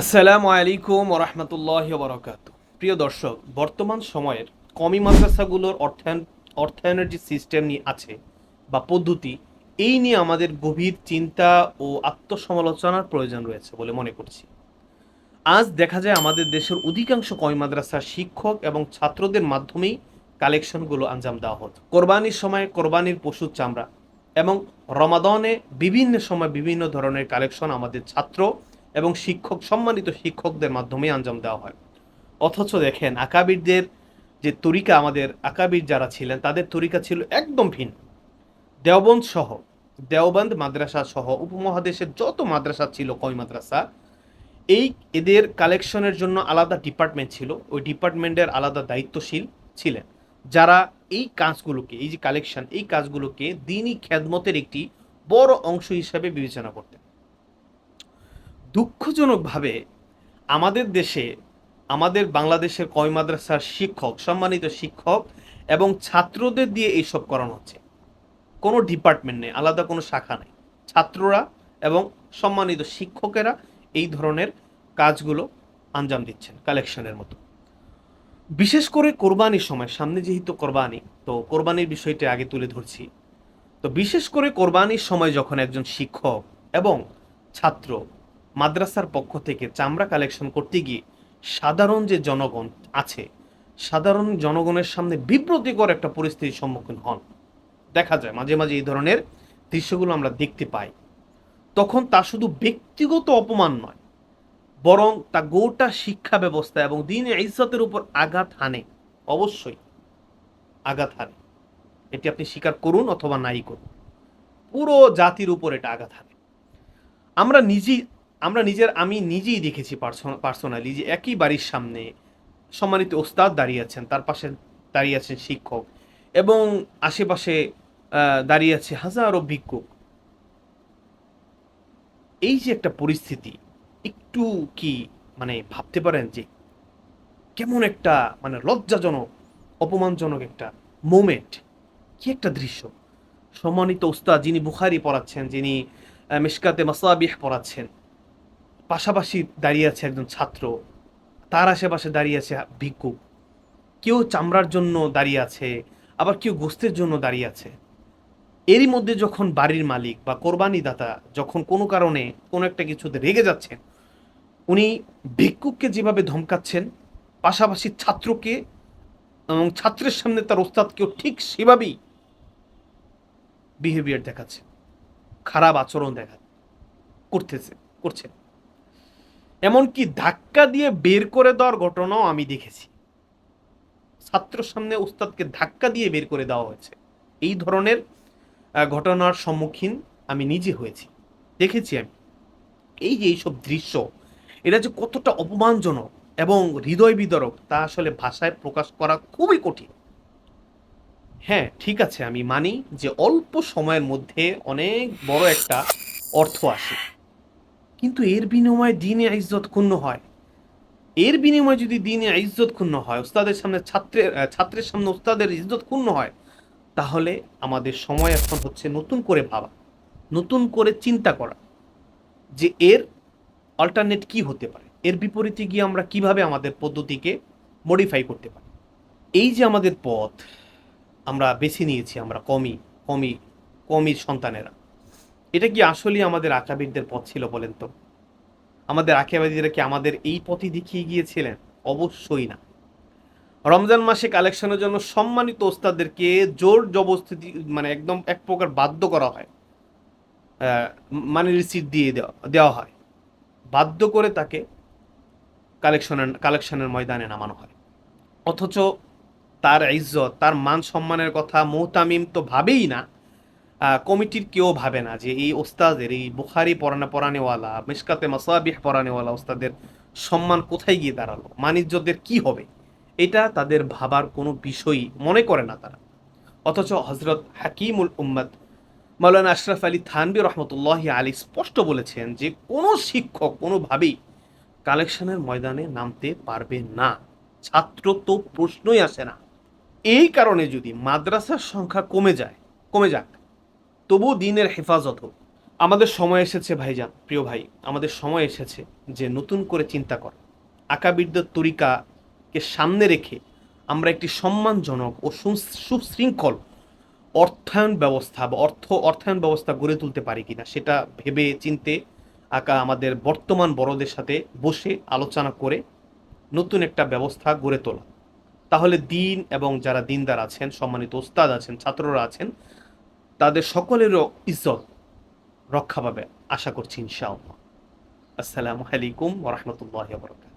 আসসালামু আলাইকুম ওরহমতুল্লাহ বরকাত প্রিয় দর্শক, বর্তমান সময়ের কমি মাদ্রাসাগুলোর অর্থায়ন অর্থায়নের যে সিস্টেম নিয়ে আছে বা পদ্ধতি, এই নিয়ে আমাদের গভীর চিন্তা ও আত্মসমালোচনার প্রয়োজন রয়েছে বলে মনে করছি। আজ দেখা যায় আমাদের দেশের অধিকাংশ কমি মাদ্রাসার শিক্ষক এবং ছাত্রদের মাধ্যমেই কালেকশনগুলো আঞ্জাম দেওয়া হতো। কোরবানির সময় কোরবানির পশুর চামড়া এবং রমাদনে বিভিন্ন সময় বিভিন্ন ধরনের কালেকশন আমাদের ছাত্র এবং শিক্ষক, সম্মানিত শিক্ষকদের মাধ্যমে আঞ্জাম দেওয়া হয়। অথচ দেখেন, আকাবিরদের যে তরিকা, আমাদের আকাবির যারা ছিলেন, তাদের তরিকা ছিল একদম ভিন্ন। দেওবন্দ সহ, দেওবন্দ মাদ্রাসা সহ, উপমহাদেশের যত মাদ্রাসা ছিল কয় মাদ্রাসা, এই এদের কালেকশনের জন্য আলাদা ডিপার্টমেন্ট ছিল। ওই ডিপার্টমেন্টের আলাদা দায়িত্বশীল ছিলেন। যারা এই কাজগুলোকে, এই যে কালেকশন, এই কাজগুলোকে দিনই খেদমতের একটি বড় অংশ হিসাবে বিবেচনা করতেন। দুঃখজনকভাবে আমাদের দেশে, আমাদের বাংলাদেশের কয় মাদ্রাসার শিক্ষক, সম্মানিত শিক্ষক এবং ছাত্রদের দিয়ে এইসব করানো হচ্ছে। কোনো ডিপার্টমেন্ট নেই, আলাদা কোনো শাখা নেই। ছাত্ররা এবং সম্মানিত শিক্ষকেরা এই ধরনের কাজগুলো আঞ্জাম দিচ্ছেন, কালেকশনের মতো। বিশেষ করে কোরবানির সময়, সামনে যেহেতু কোরবানি, তো কোরবানির বিষয়টি আগে তুলে ধরছি। তো বিশেষ করে কোরবানির সময় যখন একজন শিক্ষক এবং ছাত্র মাদ্রাসার পক্ষ থেকে চামড়া কালেকশন করতে গিয়ে সাধারণ যে জনগণ আছে, সাধারণ জনগণের সামনে বিব্রতিকর একটা পরিস্থিতির সম্মুখীন হন। দেখা যায় মাঝে মাঝে এই ধরনের দৃশ্যগুলো আমরা দেখতে পাই। তখন তা শুধু ব্যক্তিগত অপমান নয়, বরং তা গোটা শিক্ষা ব্যবস্থা এবং দিন ইজ্জতের উপর আঘাত হানে, অবশ্যই আঘাত হানে। এটি আপনি স্বীকার করুন অথবা নাই করুন। পুরো জাতির উপর এটা আঘাত হানে। আমরা নিজেই আমরা নিজের, আমি নিজেই দেখেছি পার্সোনালি যে একই বাড়ির সামনে সম্মানিত ওস্তাদ দাঁড়িয়ে আছেন, তার পাশে দাঁড়িয়ে আছেন শিক্ষক এবং আশেপাশে দাঁড়িয়ে আছে হাজারো ভিক্ষুক। এই যে একটা পরিস্থিতি, একটু কি মানে ভাবতে পারেন যে কেমন একটা মানে লজ্জাজনক, অপমানজনক একটা মোমেন্ট কি একটা দৃশ্য? সম্মানিত ওস্তাদ যিনি বুখারি পড়াচ্ছেন, যিনি মিশকাতে মাসাবিহ পড়াচ্ছেন পাশাপাশি দাঁড়িয়ে আছে একজন ছাত্র। তার আশেপাশে দাঁড়িয়ে আছে ভিক্ষুক কেউ চামড়ার জন্য দাঁড়িয়ে আছে, আবার কেউ গোস্তের জন্য দাঁড়িয়ে আছে। এরই মধ্যে যখন বাড়ির মালিক বা কোরবানি দাতা যখন কোনো কারণে কোনো একটা কিছুতে রেগে যাচ্ছেন, উনি ভিক্ষুককে যেভাবে ধমকাচ্ছেন, পাশাপাশি ছাত্রকে এবং ছাত্রের সামনে তার ওস্তাদকেও ঠিক সেভাবেই বিহেভিয়ার দেখাচ্ছে, খারাপ আচরণ দেখা করতেছে করছে এমনকি ধাক্কা দিয়ে বের করে দেওয়ার ঘটনাও আমি দেখেছি। ছাত্র সামনে উস্তাদকে ধাক্কা দিয়ে বের করে দেওয়া হয়েছে। এই ধরনের ঘটনার সম্মুখীন আমি নিজে হয়েছি। দেখেছি আমি। এই যে এইসব দৃশ্য, এটা যে কতটা অপমানজনক এবং হৃদয় বিদরক, তা আসলে ভাষায় প্রকাশ করা খুবই কঠিন। হ্যাঁ ঠিক আছে, আমি মানি যে অল্প সময়ের মধ্যে অনেক বড় একটা অর্থ আসে। কিন্তু এর বিনিময়ে দিনে ইজ্জত ক্ষুণ্ণ হয়। এর বিনিময়ে যদি দিনে ইজ্জত ক্ষুণ্ণ হয় ওস্তাদের সামনে ছাত্রের ছাত্রের সামনে ওস্তাদের ইজ্জত ক্ষুণ্ণ হয়, তাহলে আমাদের সময় এখন হচ্ছে নতুন করে ভাবা, নতুন করে চিন্তা করা যে এর অল্টারনেট কি হতে পারে, এর বিপরীতে গিয়ে আমরা কীভাবে আমাদের পদ্ধতিকে মডিফাই করতে পারি। এই যে আমাদের পথ, আমরা বেছে নিয়েছি আমরা কমই কমই কমির সন্তানেরা। এটা কি আসলেই আমাদের আকাবিরদের পথ ছিল বলেন তো? আমাদের আকাবিররা কি আমাদের এই পথই দেখিয়ে গিয়েছিলেন? অবশ্যই না। রমজান মাসে কালেকশনের জন্য সম্মানিত ওস্তাদদেরকে জোর জবস্থিতি মানে একদম এক প্রকার বাধ্য করা হয়। মানে রিসিট দিয়ে দেওয়া দেওয়া হয়। বাধ্য করে তাকে কালেকশনের কালেকশনের ময়দানে নামানো হয়। অথচ তার ইজ্জত, তার মান সম্মানের কথা মোহতামিম তো ভাবেই না। কমিটির কেউ ভাবে না যে এই ওস্তাদের, এই বুখারি পড়ানো, পড়ানেওয়ালা, মিসকাতে মাসাবিহ পড়ানেওয়ালা ওস্তাদের সম্মান কোথায় গিয়ে দাঁড়াল? মানিজ্যদের কি হবে? এটা তাদের ভাবার কোনো বিষয়ই মনে করে না তারা। অথচ হজরত হাকিমুল উম্মদ মাওলানা আশরাফ আলী থানবী রহমতুল্লাহ আলী স্পষ্ট বলেছেন যে কোনো শিক্ষক কোনোভাবেই কালেকশনের ময়দানে নামতে পারবে না। ছাত্র তো প্রশ্নই আসে না। এই কারণে যদি মাদ্রাসার সংখ্যা কমে যায়, কমে যাক তবু দিনের হেফাজত হোক। আমাদের সময় এসেছে ভাইজান, প্রিয় ভাই। আমাদের সময় এসেছে যে নতুন করে চিন্তা কর। আকাবিরদের তরিকাকে সামনে রেখে আমরা একটি সম্মানজনক ও সুশৃঙ্খল অর্থায়ন ব্যবস্থা বা অর্থ, অর্থায়ন ব্যবস্থা গড়ে তুলতে পারি কিনা সেটা ভেবে চিনতে আঁকা আমাদের বর্তমান বড়দের সাথে বসে আলোচনা করে নতুন একটা ব্যবস্থা গড়ে তোলা। তাহলে দিন এবং যারা দিনদার আছেন, সম্মানিত ওস্তাদ আছেন, ছাত্ররা আছেন তাদের সকলেরও ইজ্জত রক্ষা পাবে আশা করছি ইনশাআল্লাহ। আসসালামু আলাইকুম ওরহমতুল্লাহ বরকাত